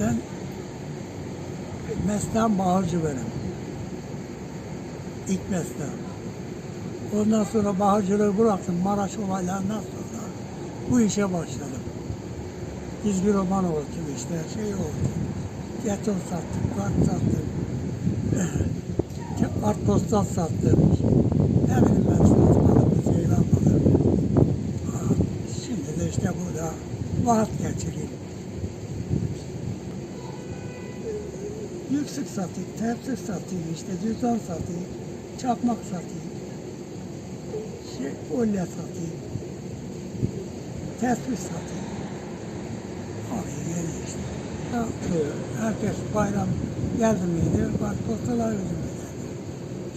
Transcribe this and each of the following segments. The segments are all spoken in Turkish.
Ben mesleğim bağırcı benim. İlk mesleğim. Ondan sonra bağırcılığı bıraktım. Maraş olaylarından sonra bu işe başladım. Çizgi roman oldu işte, şey oldu. Jeton sattım, kart sattım. Kartpostal sattım. Ne bileyim ben satmadım, bir şey yapmadım. Şimdi de işte burada vaat geçireyim. Yüksek satayım, tepsi satayım, işte cüzdan satayım, çakmak satayım, şey, olya satayım, tespih satayım. Oraya geliyor işte. Ya, e, herkes bayram geldi miydi, bak postalar geldi.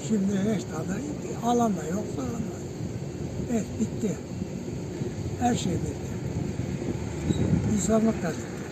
Şimdi hiç tadı, alan da yok, soran da yok. Evet, bitti. Her şey bitti. İnsanlık da bitti.